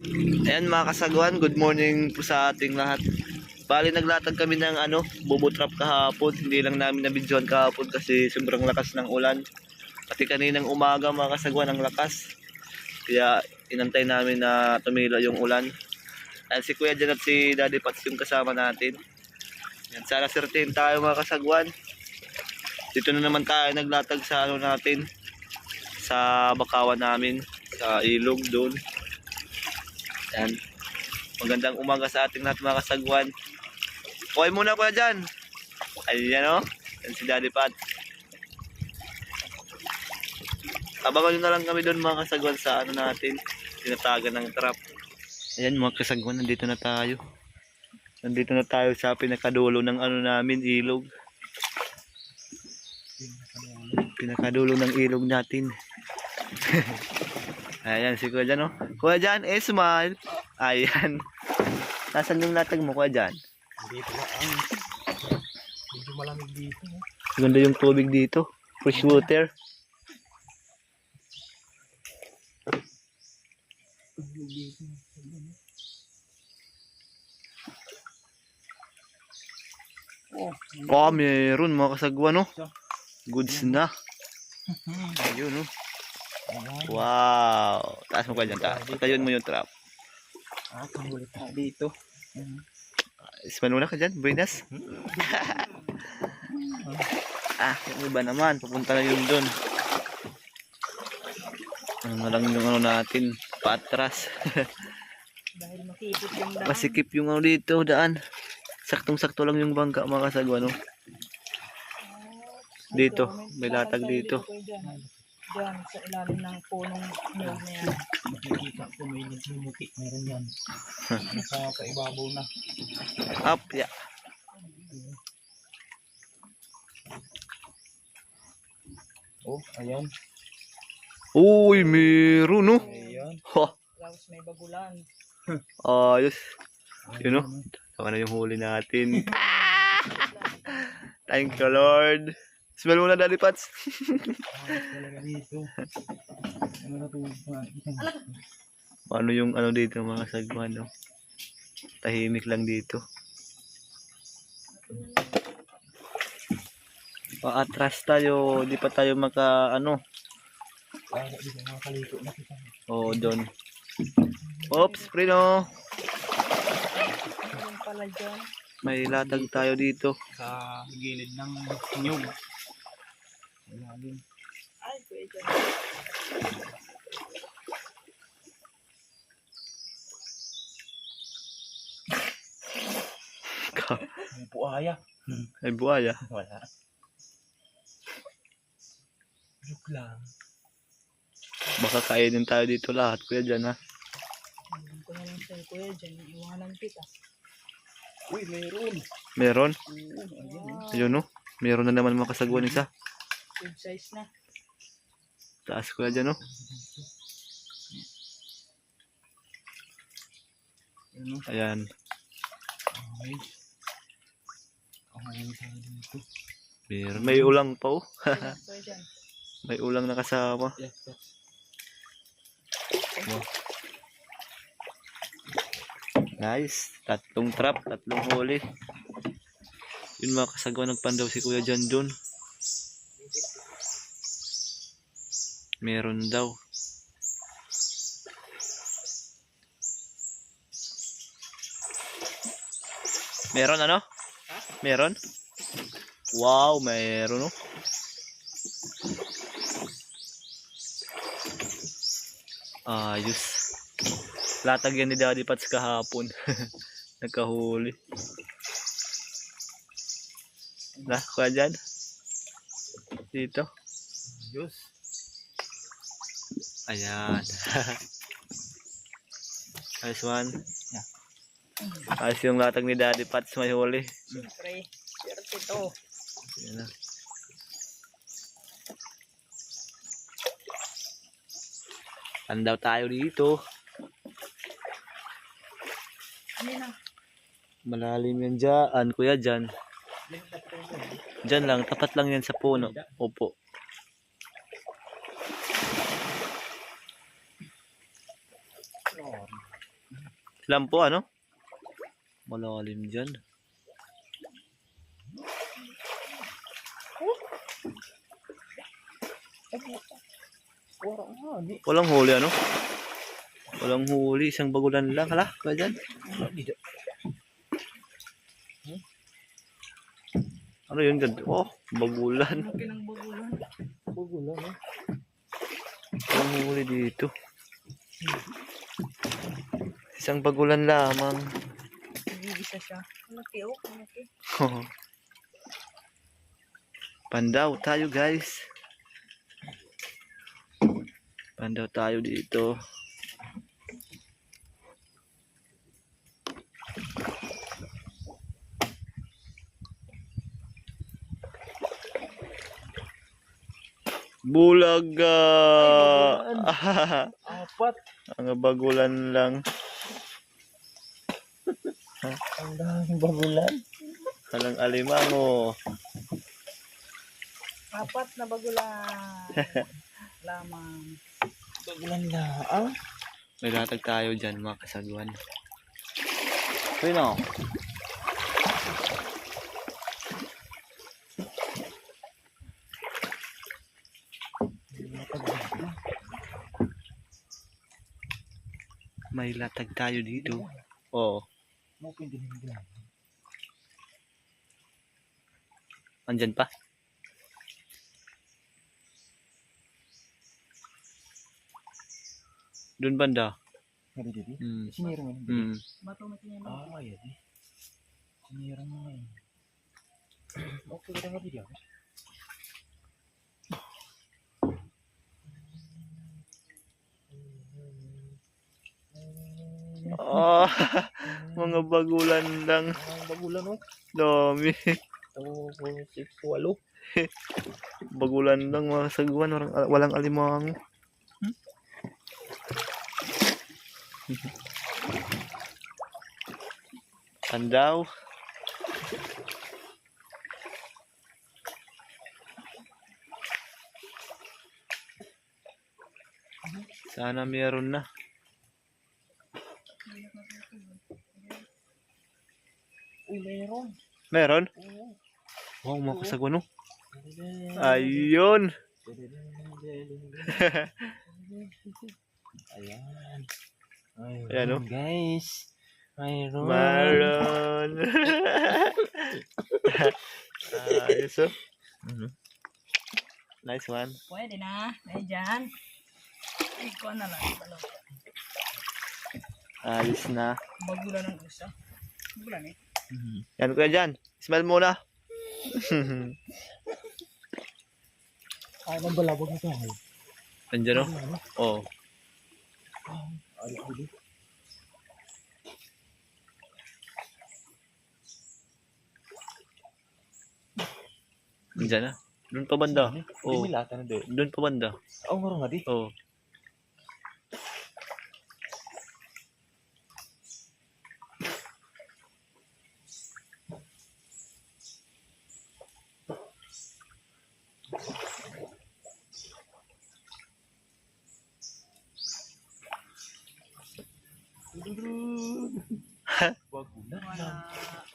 Ayan mga kasagwan, good morning po sa ating lahat. Bali naglatag kami ng ano, bobo trap kahapon. Hindi lang namin nabidyohan kahapon kasi sobrang lakas ng ulan. Pati kaninang umaga mga kasagwan ang lakas. Kaya inantay namin na tumila yung ulan. Ayan si Kuya Jan at si Daddy Pats yung kasama natin. Yan, sana certain tayo mga kasagwan. Dito na naman tayo naglatag sa ano natin. Sa bakawan namin. Sa ilog doon. Yan. Magandang umaga sa ating lahat mga kasagwan. Kuhay muna kuya dyan. Ayan o. Yan si Daddy Pat. Abangan nyo na lang kami doon mga kasagwan sa ano natin. Tinatagan ng trap. Ayan mga kasagwan, nandito na tayo. Nandito na tayo sa pinakadulo ng ano namin, ilog. Pinakadulo ng ilog natin. Ayan si Kuya Jan, oh. Kuya Jan, eh, smile. Ayan. Nasaan yung latag mo, Kuya Jan? Dito na ang medyo malamig dito. eh. Ganda yung tubig dito. Fresh water. Oh, Oh, meron mga kasagwan, no? Goods na. Ayun, no? Wow. Taas mo, Kuya Jan. Taas. Patayon mo yung trap. Ah, pangulit na dito. Ayan. Ispan muna ka dyan, Buenas. ah, yung iba naman. Pupunta na yun dun. Ano na lang yung ano natin. Patras. Dahil makipot yung daan. Masikip yung ano dito, daan. Saktong-sakto lang yung bangka mga kasagwa, no? Dito, may latag dito. Diyan, Diyan, sa ilalim ng punong nyog na yan. Nakikita ko may nagmumuki. Meron yan. Nasa kaibabaw na. Up, yeah. Oh, ayan. Uy, meron, no? Ayan. Ha, Tapos may bagulan. ayos. Yun, no? Saka na yung huli natin. Thank you, Lord. Smell mo na, Daddy Pats. Ayos talaga dito. Ano na ito? Makikita mo. Ano yung ano dito, mga kasagwa, no? Tahimik lang dito. Paatras tayo, di pa tayo maka, ano, oh, doon. Oops, Prino. May latag tayo dito. Sa gilid ng nyug. Ilalim. Ay, dyan. May buhaya. Ay, buhaya. Wala. Joke lang. Baka kainin tayo dito lahat, kuya dyan, ha? Hindi ko na lang sa'yo, kuya dyan. Iwanan kita. Uy, meron. Meron? Wow, Ayun, no? Meron na naman mga kasagwan isa. Good size na. Taas kuya dyan, no? Ano? Ayan. Okay. Okay tayo dito. Meron. May ulang pa, oh. May ulang na kasama. Yes, yes. Nice. Tatlong trap, tatlong huli. Yun mga kasagawa nagpandaw si Kuya John dun. Meron daw. Meron ano? Meron? Wow, meron oh. Ayos. Latag yan ni Daddy Pats kahapon. Nagkahuli. Na, kuha dyan. Dito. Diyos. Ayan. Ayos man. Yeah. Ayos yung latag ni Daddy Pats may huli. Siyempre, swerte to. Ayan na. Andaw tayo dito. Ano? Malalim yan dyan. Kuya dyan. Dyan lang. Tapat lang yan sa puno. Opo. Lampo ano? Malalim dyan. Walang huli ano? Walang huli, isang bagulan lang. Hala, ka dyan. Ano yun ganda? Oh, bagulan. Bagulan. Bagulan? Walang huli dito. Isang bagulan lamang. Nagigisa siya. Malaki oh, malaki. Pandaw tayo guys. Pandaw tayo dito. Bulaga! Apat. Ang bagulan lang. Ang daming bagulan. Halang alimango. Apat na bagulan. Lamang. Bagulan lang. May latag tayo dyan mga kasagwan. Uy no. May latag tayo dito. Oo. Mo pwede rin lang. Andyan pa. Doon banda. Ngari jadi. Hmm. Sinira mo. Hmm. Bato mo tingnan mo. Ah, iya di. Sinira mo ngayon. Okay, kita ngerti dia. Ah, mga bagulan lang. Ang bagulan, no? Dami. Ito, 6, 8. Bagulan lang mga sagwan. Walang, walang alimang. Pandaw. Sana meron na. Uy, meron. Meron? Oo. Wow, mga kasagwan no? Ay. Ayun. Ayan. Ayun. Ayan, oh. Guys. Mayroon. Meron. Ayos oh. Mhm. Nice one. Pwede na. Dahil dyan. Ikaw na lang. Ayos na. Bagulan ng isa. Bagulan eh. Mhm. Yan kuya dyan. Smell muna. Ay, nang balabog na tayo. Nandiyan oh. Ano? Oh. Ay, hindi. Nandiyan na. Doon pa banda. Na doon. Doon pa banda. Oh, nga nga di. Oh.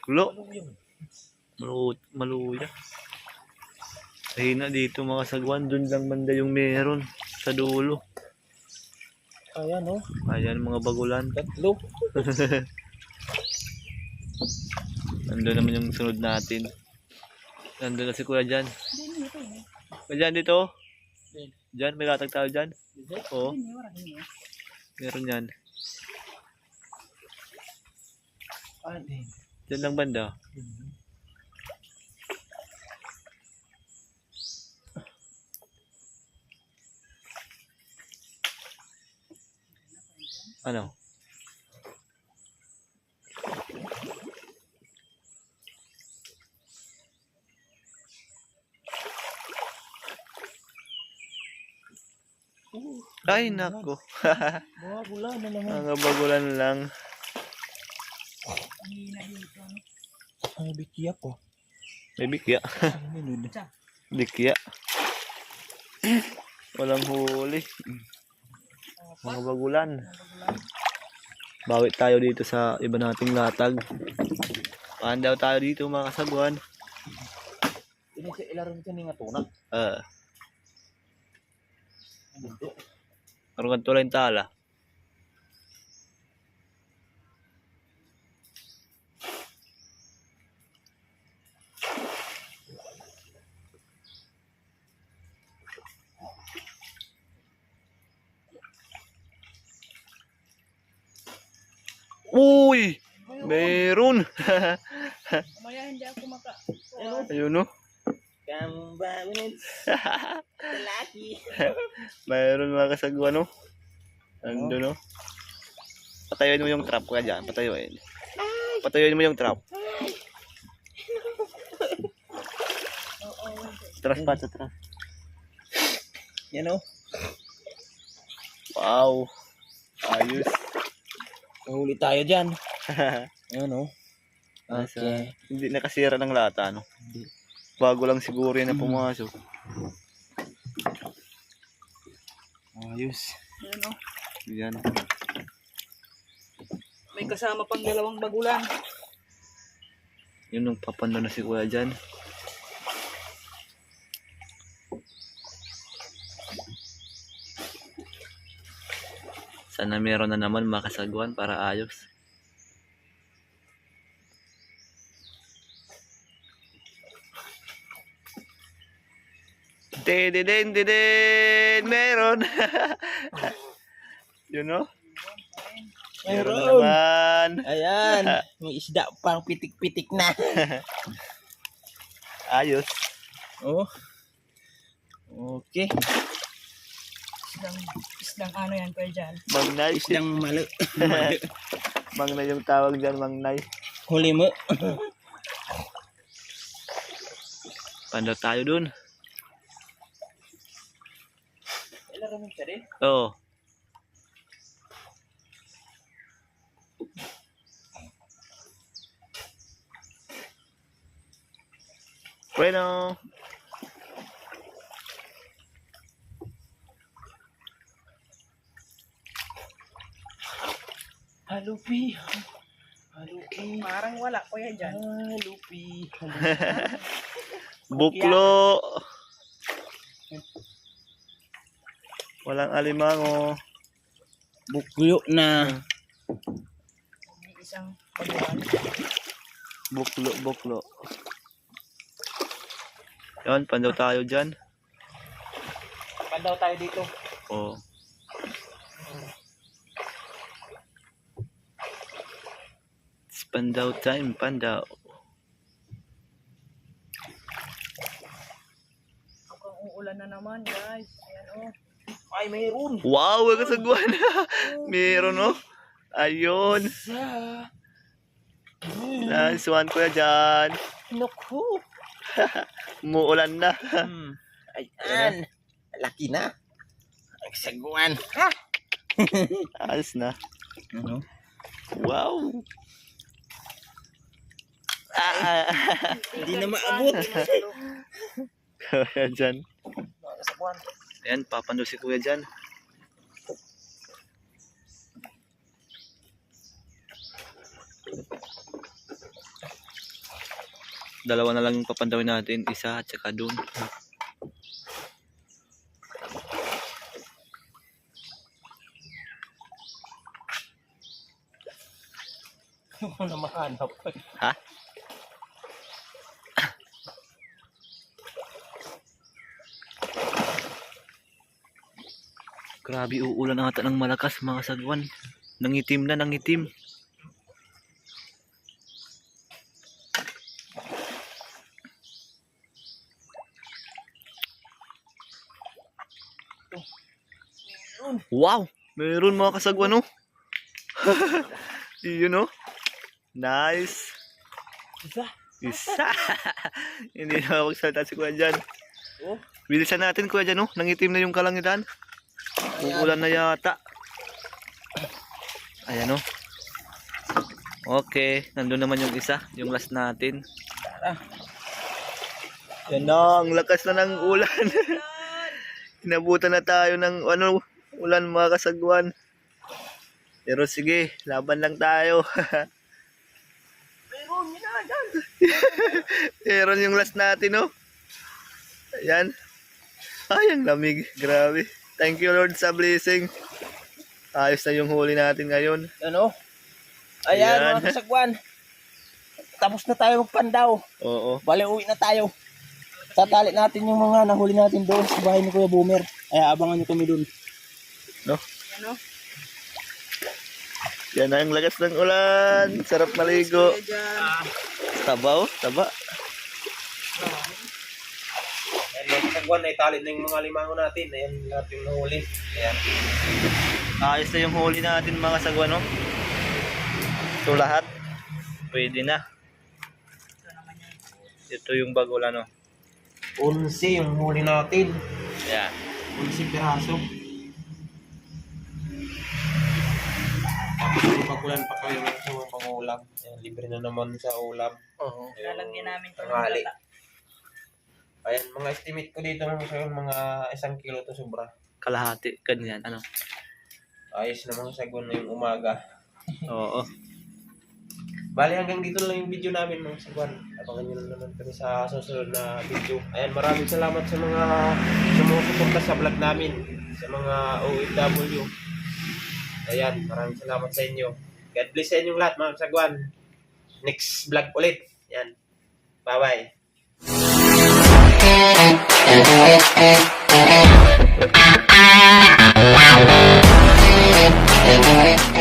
Yun? Malu maluya. Mahina dito mga sagwan. Doon lang banda yung meron. Sa dulo. Ayan, no? Ayan mga bagulan. Tatlo. Nandun naman yung sunod natin. Nandun na si kuya eh. Kuya dyan dito. oh. Dyan, may latag tayo dyan. Oo, meron yan. Ah, din. Dyan lang banda. Ano? Ay, nako. Bagulan na naman. Mga bagulan lang. Ang hina dito. Ano? Ang bikiya po. May bikya. Bikya. Walang huli. Mga bagulan. Bawi tayo dito sa iba nating latag. Paan daw tayo dito mga kasagwan. Ini sa ilaron ka nga tuna. Ah, Ang bunto. karon kadto lang tala. Uy! Meron! Mamaya hindi ako maka... Ayun. Kamba, minutes. Lalaki. Mayroon mga kasagwa no. Ando no. Patayuin mo yung trap ko dyan. Patayuin. Patayuin mo yung trap. Tras pa sa tras. Yan o. Wow. Ayos. Mahuli tayo dyan. Yan o. Asa, Okay. hindi nakasira ng lata no. Hindi. Bago lang siguro yan na pumasok. Ayos. Ayan o. Yan. May kasama pang dalawang bagulan. Yun nung papando na si kuya dyan. Sana meron na naman makasagwan para ayos. Didin, didin, meron. Yun no? Meron Meron. naman. Ayan. May isda pang pitik-pitik na. Ayos. Oh. Okay. Islang, islang ano yan, Kuya Jan. Mangnay. Isdang malo. Mangnay yung tawag dyan, Mangnay. Huli mo. Pando tayo dun. Ilaron mo siya rin. Oo. Bueno. Halupi. Halupi. Parang wala, Kuya Jan. Halupi. Buklo. Walang alimango. Bukyo na. May isang bagulan. Buklo, buklo. Yan, pandaw tayo dyan. Pandaw tayo dito. Oo. It's pandaw time, pandaw. Mukhang uulan na naman, guys. Ayan o. Ay, mayroon. Wow, ang kasagwan. Meron, no? Ayun. Sa. Nice one, kuya dyan. Naku. Umuulan na. Hmm. Ayan. Laki na. Ang saguan. Ha? Ayos na. Ano? Wow. Ah, Hindi na maabot. kuya saguan. Ayan, papando si kuya dyan. Dalawa na lang yung papandawin natin. Isa at saka dun. Ano na mahanap? Ha? Grabe, uulan ata ng malakas mga sagwan. Nangitim na, nangitim. Wow! Meron mga kasagwan, oh. Yun, oh. Nice. Isa. Isa. Hindi na magsalita si Kuya Jan. Oh. Bilisan natin Kuya Jan, oh. Nangitim na yung kalangitan. Uulan na yata. Ayan, oh. Okay. Nandun naman yung isa. Yung last natin. Tara. Yan na. Ang lakas na ng ulan. Inabutan na tayo ng ano, ulan mga kasagwan. Pero sige, laban lang tayo. Meron, yun na, dyan. Meron yung last natin, oh. Ayan. Ay, ang lamig. Grabe. Thank you, Lord, sa blessing. Ayos na yung huli natin ngayon. Ano? Ayan, Ayan. mga kasagwan. Tapos na tayo magpandaw. Oo. Bale, uwi na tayo. Tatali natin yung mga nahuli natin doon sa bahay ni Kuya Boomer. Ay, abangan nyo kami doon. No? Ano? Yan na ang lagas ng ulan. Sarap maligo. Dyan. Taba, Ayan, mga kasagwan, naitali na yung mga limango natin. Ayan, lahat yung nahuli. Ayan. Ayos na yung huli natin, mga sagwan, oh. Ito lahat. Pwede na. Ito naman yan. Ito yung bagulan, oh. Unsi yung huli natin. Yan. Unsi piraso. Tapos may pagulan pa kayo ng pangulam. Ayan, libre na naman sa ulam. Oo. Ayan, Lalagyan namin ito ng. Ayan, mga estimate ko dito mga sa mga isang kilo to sobra. Kalahati. Ganyan, ano. Ayos na mga sagon na yung umaga. Oo. Bali hanggang dito lang yung video namin mga sagwan. Abangan nyo na naman kami sa susunod na video. Ayan, maraming salamat sa mga sumusuporta sa vlog namin. Sa mga OFW. Ayan, maraming salamat sa inyo. God bless sa inyong lahat mga sagwan. Next vlog ulit. Ayan. Bye-bye. Thank you.